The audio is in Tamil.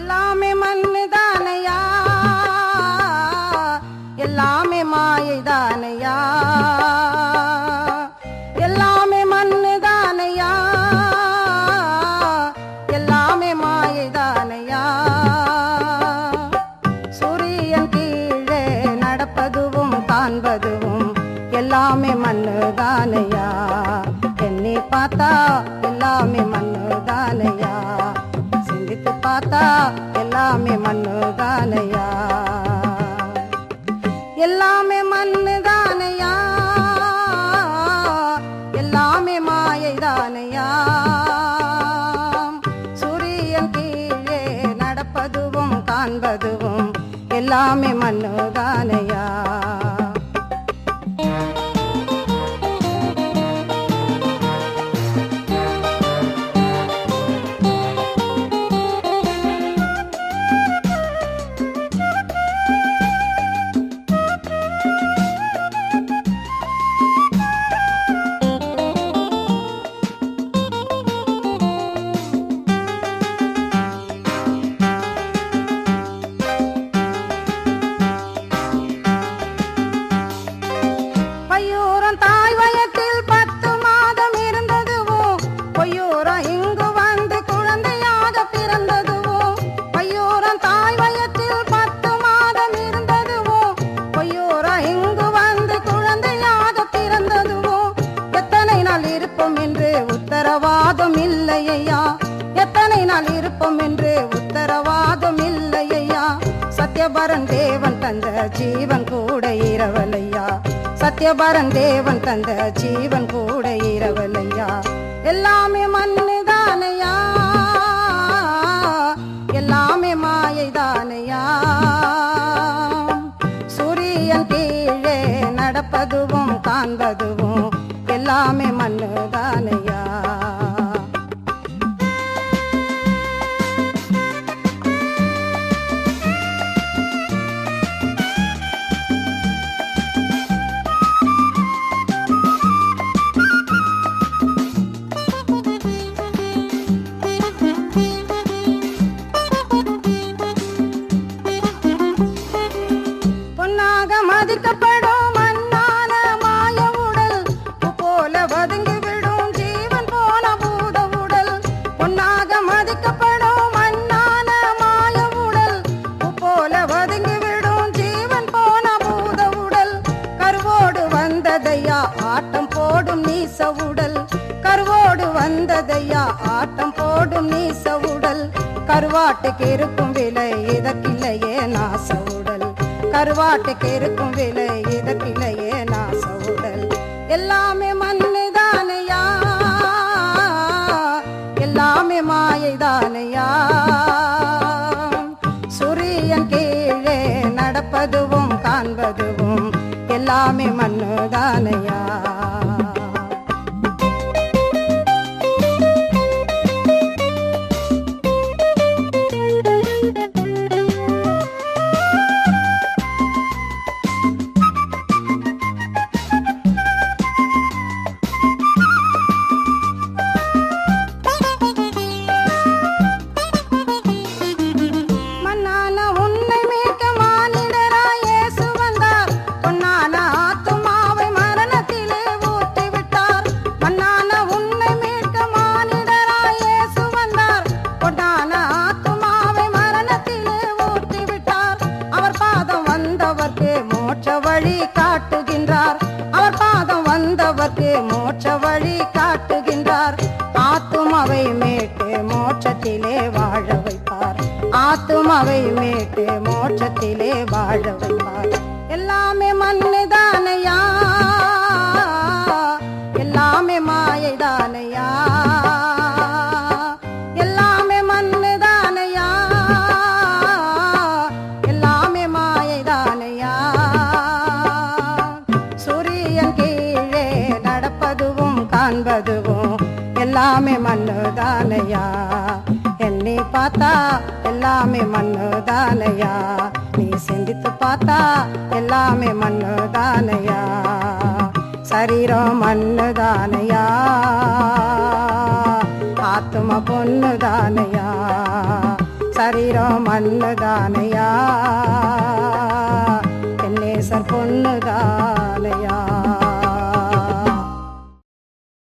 எல்லாமே மண்ணு தானையா எல்லாமே மாயைதானையா? எல்லாமே மண்ணு எல்லாமே மாயை தானையா சூரியன் கீழே நடப்பதுவும் காண்பதுவும் எல்லாமே மண்ணு என்னை பார்த்தா எல்லாமே மண்ணு எல்லாமே மண்ணு தானையா எல்லாமே மண்ணு தானையா எல்லாமே மாயை தானையா சூரியன் கீழே நடப்பதுவும் காண்பதுவும் எல்லாமே மண்ணு தானையா சத்யபரன் தேவன் தந்த ஜீவன் கூட இரவலையா? சத்யபரன் தேவன் தந்த ஜீவன் கூட இரவலையா? எல்லாமே மண்ணு தானையா எல்லாமே மாயை தானையா சூரியன் கீழே நடப்பதுவும் காண்பதுவும் எல்லாமே மண்ணு தானையா கருவாட்டுக்கு இருக்கும் விலை இதற்கில்லையே நாச உடல் கருவாட்டுக்கு இருக்கும் விலை இதற்கில்லையே நாச உடல் எல்லாமே மண்ணு தானையா? எல்லாமே மாயை தானையா? சூரியன் கீழே நடப்பதுவும் காண்பதுவும் எல்லாமே மண்ணு தானையா? ஆத்துமாவை மீட்டு மோட்சத்திலே வாழ வைப்பார் எல்லாமே மண்ணு தானையா? எல்லாமே மாயை தானையா? எல்லாமே மண்ணு தானையா? எல்லாமே மாயை தானையா? சூரியன் கீழே நடப்பதுவும் காண்பதுவும் எல்லாமே மண்ணு தானையா? என்னை பார்த்தா எல்லாமே மண்ணு தானையா நீ சிந்தித்து பார்த்தா எல்லாமே மண்ணு தானையா சரீரம் மண்ணு தானையா ஆத்ம பொண்ணு தானையா சரீரம் மண்ணு தானையா என்னேசர் பொண்ணு